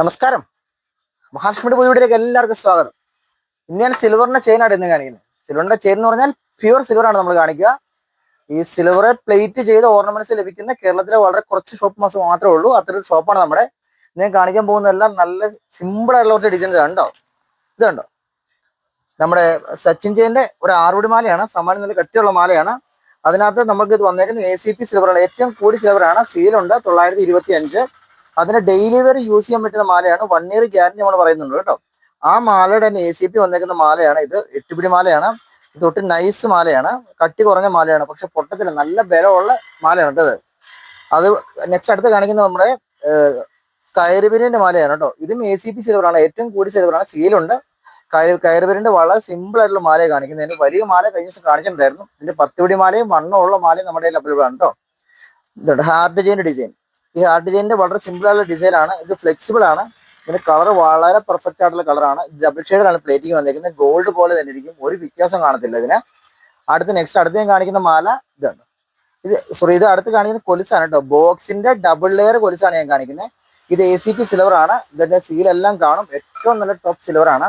നമസ്കാരം. മഹാലക്ഷ്മിയുടെ പുതിയ എല്ലാവർക്കും സ്വാഗതം. ഇന്ന് ഞാൻ സിൽവറിന്റെ ചെയിനാണ് ഇന്ന് കാണിക്കുന്നത്. സിൽവറിന്റെ ചെയിൻ എന്ന് പറഞ്ഞാൽ പ്യുവർ സിൽവർ ആണ് നമ്മൾ കാണിക്കുക. ഈ സിൽവർ പ്ലേറ്റ് ചെയ്ത ഓർണമെന്റ്സ് ലഭിക്കുന്ന കേരളത്തിലെ വളരെ കുറച്ച് ഷോപ്പ് മാസം മാത്രമേ ഉള്ളൂ. അത്തരം ഷോപ്പാണ് നമ്മുടെ. ഞാൻ കാണിക്കാൻ പോകുന്ന എല്ലാം നല്ല സിമ്പിൾ ആയിട്ടുള്ള കുറച്ച് ഡിസൈൻസ് ഉണ്ടോ ഇതുണ്ടോ നമ്മുടെ സച്ചിൻ ജയന്റെ ഒരു ആറുപടി മാലയാണ്. സമ്മാനം നല്ല കട്ടിയുള്ള മാലയാണ്. അതിനകത്ത് നമുക്ക് ഇത് വന്നേക്കുന്നത് എ സി പി സിൽവറാണ് ഏറ്റവും കൂടി സിൽവറാണ് സീലുണ്ട് തൊള്ളായിരത്തി ഇരുപത്തി അഞ്ച് അതിന് ഡെയിലി വെയർ യൂസ് ചെയ്യാൻ പറ്റുന്ന മാലയാണ്. വൺ ഇയർ ഗ്യാരണ്ടി നമ്മൾ പറയുന്നുണ്ട് കേട്ടോ. ആ മാലയുടെ തന്നെ എ സി പി വന്നേക്കുന്ന മാലയാണ് ഇത്. എട്ടുപിടി മാലയാണ്. ഇത് ഒട്ടും നൈസ് മാലയാണ്. കട്ടി കുറഞ്ഞ മാലയാണ്. പക്ഷെ പൊട്ടത്തില്ല. നല്ല ബലമുള്ള മാലയാണ് കേട്ടത് അത് നെക്സ്റ്റ് അടുത്ത് കാണിക്കുന്നത് നമ്മുടെ കയറുപിരിന്റെ മാലയാണ് കേട്ടോ. ഇതും എ സി പി സിൽവറാണ് ഏറ്റവും കൂടി സിൽവറാണ് സീലുണ്ട് കയറുപിരിന്റെ വളരെ സിമ്പിൾ ആയിട്ടുള്ള മാലയെ കാണിക്കുന്നത്. അതിന് വലിയ മാല കഴിഞ്ഞ ദിവസം കാണിച്ചിട്ടുണ്ടായിരുന്നു. ഇതിന്റെ പത്തുപിടി മാലയും വണ്ണമുള്ള മാലയും നമ്മുടെ കയ്യിൽ അവൈലബിൾ ആണ് കേട്ടോ. ഇതുണ്ട്. ഹാർഡ് ഡിസൈൻ ഡിസൈൻ ഈ ഹാർഡ് ഡിസൈനിന്റെ വളരെ സിമ്പിൾ ആയിട്ടുള്ള ഡിസൈൻ ആണ്. ഇത് ഫ്ലെക്സിബിൾ ആണ്. ഇതിന്റെ കളർ വളരെ പെർഫെക്റ്റ് ആയിട്ടുള്ള കളറാണ് ഡബിൾ ഷെയ്ഡിലാണ് പ്ലേറ്റിംഗ് വന്നിരിക്കുന്നത് ഗോൾഡ് പോലെ തന്നെ ഇരിക്കും. ഒരു വ്യത്യാസം കാണത്തില്ല ഇതിന്. അടുത്ത് നെക്സ്റ്റ് അടുത്ത് ഞാൻ കാണിക്കുന്ന മാല ഇതാണ് ഇത് സോറി ഇത് അടുത്ത് കാണിക്കുന്ന കൊലുസാണ് കേട്ടോ. ബോക്സിന്റെ ഡബിൾ ലെയർ കൊലുസാണ് ഞാൻ കാണിക്കുന്നത്. ഇത് എ സി പി സിൽവർ ആണ്. ഇതിന്റെ സീലെല്ലാം കാണും. ഏറ്റവും നല്ല ടോപ്പ് സിൽവർ ആണ്.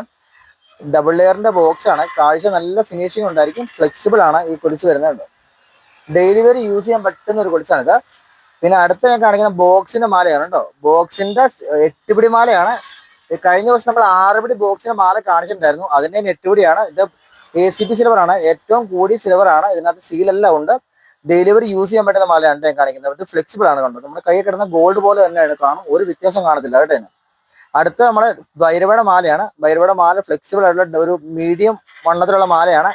ഡബിൾ ലെയറിന്റെ ബോക്സ് ആണ്. കാഴ്ച നല്ല ഫിനിഷിംഗ് ഉണ്ടായിരിക്കും. ഫ്ലെക്സിബിൾ ആണ് ഈ കൊലുസ് വരുന്നത്. ഡെയിലി വെയർ യൂസ് ചെയ്യാൻ പറ്റുന്ന ഒരു കൊലുസാണിത്. പിന്നെ അടുത്ത ഞാൻ കാണിക്കുന്ന ബോക്സിന്റെ മാലയാണ് കേട്ടോ. ബോക്സിന്റെ എട്ടുപിടി മാലയാണ്. കഴിഞ്ഞ ദിവസം നമ്മൾ ആറുപിടി ബോക്സിന്റെ മാല കാണിച്ചിട്ടുണ്ടായിരുന്നു. അതിന്റെ എട്ടുപിടിയാണ് ഇത് എ സി പി സിൽവർ ആണ്. ഏറ്റവും കൂടിയ സിൽവർ ആണ്. ഇതിനകത്ത് സീലെല്ലാം ഉണ്ട്. ഡെലിവറി യൂസ് ചെയ്യാൻ പറ്റുന്ന മാലയാണ് ഞാൻ കാണിക്കുന്നത്. ഇത് ഫ്ലെക്സിബിൾ ആണ് കണ്ടോ? നമ്മുടെ കൈ കിടന്ന ഗോൾഡ് പോലെ തന്നെയാണ് കാണും ഒരു വ്യത്യാസം കാണത്തില്ല കേട്ടോ അടുത്ത നമ്മുടെ ഭൈരവയുടെ മാലയാണ്. ഭൈരവയുടെ മാല ഫ്ലെക്സിബിൾ ആയിട്ടുള്ള ഒരു മീഡിയം വണ്ണത്തിലുള്ള മാലയാണ്.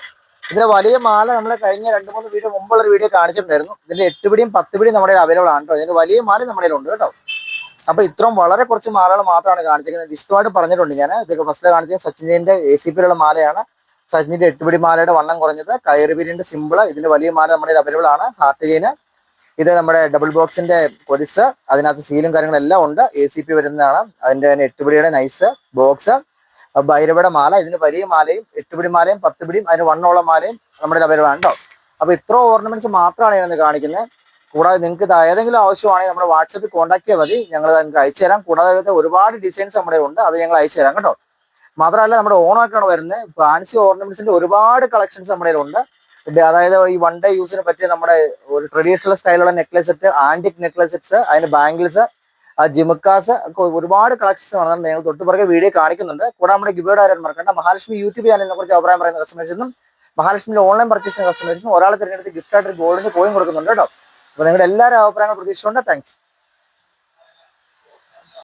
ഇതിന്റെ വലിയ മാല നമ്മൾ കഴിഞ്ഞ രണ്ട് മൂന്ന് വീഡിയോ മുമ്പുള്ള ഒരു വീഡിയോ കാണിച്ചിട്ടുണ്ടായിരുന്നു. ഇതിന്റെ എട്ട് പിടിയും പത്ത് പിടിയും നമ്മുടെ അവൈലബിൾ ആണ് കേട്ടോ ഇതിന്റെ വലിയ മാല നമ്മുടെ ഉണ്ട് കേട്ടോ അപ്പൊ ഇത്രയും വളരെ കുറച്ച് മാലകൾ മാത്രമാണ് കാണിച്ചിരിക്കുന്നത്. വിശദമായിട്ട് പറഞ്ഞിട്ടുണ്ട് ഞാൻ ഇതൊക്കെ ഫസ്റ്റ് കാണിച്ചത് സച്ചിന്റെ എ സി പിയിലുള്ള മാലയാണ്. സച്ചിന്റെ എട്ടുപിടി മാലയുടെ വണ്ണം കുറഞ്ഞത്. കയറുപിരിന്റെ സിമ്പിൾ ഇതിന്റെ വലിയ മാല നമ്മുടെ അവൈലബിൾ ആണ്. ഹാർട്ട് ചെയിന് ഇത് നമ്മുടെ ഡബിൾ ബോക്സിന്റെ കൊലിസ് അതിനകത്ത് സീലും കാര്യങ്ങളും എല്ലാം ഉണ്ട്. എ സി പി വരുന്നതാണ്. അതിന്റെ തന്നെ എട്ടുപിടിയുടെ നൈസ് ബോക്സ് ഭൈരവയുടെ മാല ഇതിന് വലിയ മാലയും എട്ടുപിടി മാലയും പത്ത് പിടിയും അതിന് വണ്ണോളം മാലയും നമ്മുടെ അവൈലബിൾ ആണ് കേട്ടോ അപ്പൊ ഇത്ര ഓർണമെന്റ്സ് മാത്രമാണ് ഞാൻ കാണിക്കുന്നത്. കൂടാതെ നിങ്ങൾക്ക് ഇത് ഏതെങ്കിലും ആവശ്യമാണെങ്കിൽ നമ്മുടെ വാട്സപ്പിൽ കോൺടാക്ട് ചെയ്യാൽ മതി. ഞങ്ങൾ നിങ്ങൾക്ക് അയച്ചു തരാം. കൂടാതെ ഒരുപാട് ഡിസൈൻസ് നമ്മുടെ ഉണ്ട്. അത് ഞങ്ങൾ അയച്ചു തരാം കേട്ടോ. മാത്രമല്ല നമ്മുടെ ഓണമൊക്കെയാണ് വരുന്നത്. ഫാൻസി ഓർണമെന്റ്സിന്റെ ഒരുപാട് കളക്ഷൻസ് നമ്മുടെ ഉണ്ട് അതായത് ഈ വൺ ഡേ യൂസിന് പറ്റിയ നമ്മുടെ ഒരു traditional സ്റ്റൈലുള്ള necklace set antique necklace sets അതിന് ബാംഗിൾസ് ആ ജിമുക്കാസ് ഒരുപാട് കളക്ഷൻസ് നടന്നിട്ടുണ്ട്. ഞങ്ങൾ തൊട്ടുപുറകെ വീഡിയോ കാണിക്കുന്നുണ്ട്. കൂടെ നമ്മുടെ ഗിബേഡ് ആരും മറക്കണ്ട മഹാലക്ഷ്മി യൂട്യൂബ് ചാനലിനെ കുറിച്ച് അഭിപ്രായം പറയുന്ന കസ്റ്റമേഴ്സിനും മഹാലക്ഷ്മിയിൽ ഓൺലൈൻ പർച്ചേസ് ചെയ്യുന്ന കസ്റ്റമേഴ്സിനും ഒരാളെ തിരഞ്ഞെടുത്ത് ഗിഫ്റ്റ് ആയിട്ട് ഗോൾഡിന് കോയിൻ കൊടുക്കുന്നുണ്ട് കേട്ടോ. അപ്പോൾ നിങ്ങളുടെ എല്ലാവരും അഭിപ്രായങ്ങൾ പ്രതീക്ഷിച്ചുകൊണ്ട് താങ്ക്സ്